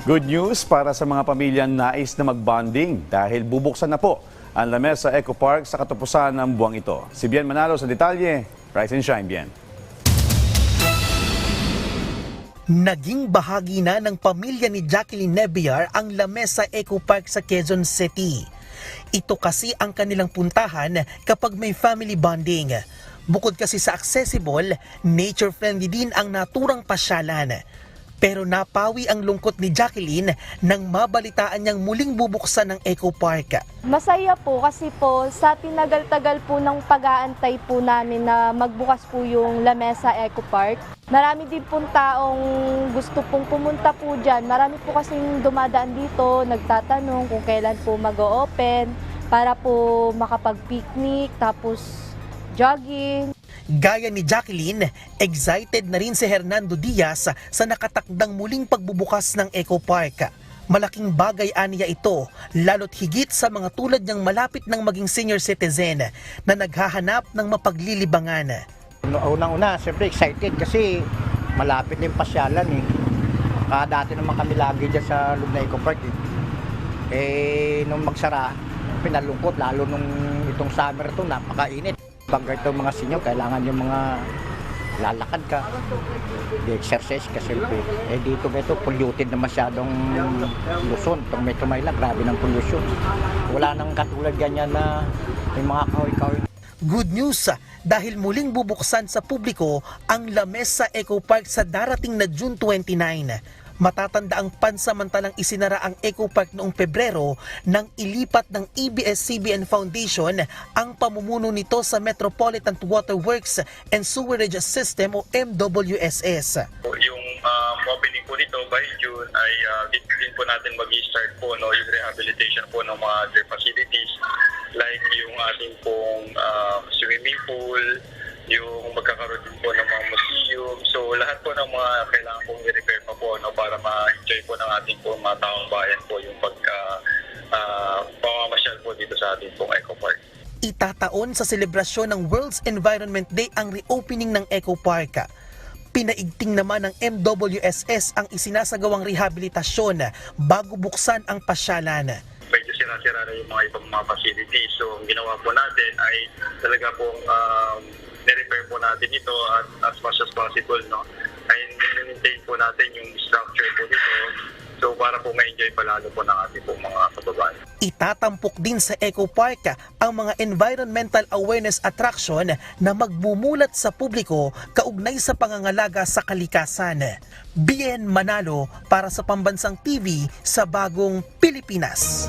Good news para sa mga pamilyang nais na magbonding dahil bubuksan na po ang Lamesa Eco Park sa katapusan ng buwang ito. Si Bien Manalo sa detalye. Rise and shine, Bien. Naging bahagi na ng pamilya ni Jacqueline Nebiar ang Lamesa Eco Park sa Quezon City. Ito kasi ang kanilang puntahan kapag may family bonding. Bukod kasi sa accessible, nature-friendly din ang naturang pasyalan. Pero napawi ang lungkot ni Jacqueline nang mabalitaan niyang muling bubuksan ng Eco Park. Masaya po kasi po sa tinagal-tagal po ng pag-aantay po namin na magbukas po yung Lamesa Eco Park. Marami din pong taong gusto pong pumunta po dyan. Marami po kasing dumadaan dito, nagtatanong kung kailan po mag-open para po makapag-picnic, tapos jogging. Gaya ni Jacqueline, excited na rin si Hernando Diaz sa nakatakdang muling pagbubukas ng Eco Park. Malaking bagay aniya ito, lalo't higit sa mga tulad niyang malapit ng maging senior citizen na naghahanap ng mapaglilibangan. Unang-una, siyempre excited kasi malapit na yung pasyalan eh. Kaya dati naman kami lagi dyan sa loob na Eco Park eh. Eh, nung magsara, pinalungkot lalo nung itong summer to napakainit. Pag ito mga sinyo, kailangan yung mga lalakad ka. Di exercise kasi eh dito ito polluted na masyadong Luzon. Itong Metro Manila, grabe ng pollution. Wala nang katulad ganyan na may mga kahoy-kahoy Good news dahil muling bubuksan sa publiko ang Lamesa Eco Park sa darating na June 29. Matatanda ang pansamantalang isinara ang Eco Park noong Pebrero nang ilipat ng E ABS-CBN Foundation ang pamumuno nito sa Metropolitan Water Works and Sewerage System o MWSS. yung um, opening po nito by June ay uh, din, po natin mag-start po no, yung rehabilitation po ng mga other facilities like yung ating pong um, swimming pool, yung magkakaroon din po ng mga museum. So lahat po ng mga kailangan pong pa po no, para ma-enjoy po ng ating pong mga taong bayan po yung pagka uh, pamamasyal po dito sa ating pong Eco Park. Itataon sa selebrasyon ng World's Environment Day ang reopening ng Eco Park. Pinaigting naman ng MWSS ang isinasagawang rehabilitasyon bago buksan ang pasyalan. medyo sira-sira na yung mga ibang mga facilities. So, ang ginawa po natin ay talaga pong um, nirepair po natin ito at as much as possible, no? Po natin yung structure po dito. So, para po ma-enjoy palalo po ng ating pong mga kababayan. Itatampok din sa Eco Park ang mga environmental awareness attraction na magmumulat sa publiko kaugnay sa pangangalaga sa kalikasan. Bien Manalo para sa Pambansang TV sa Bagong Pilipinas.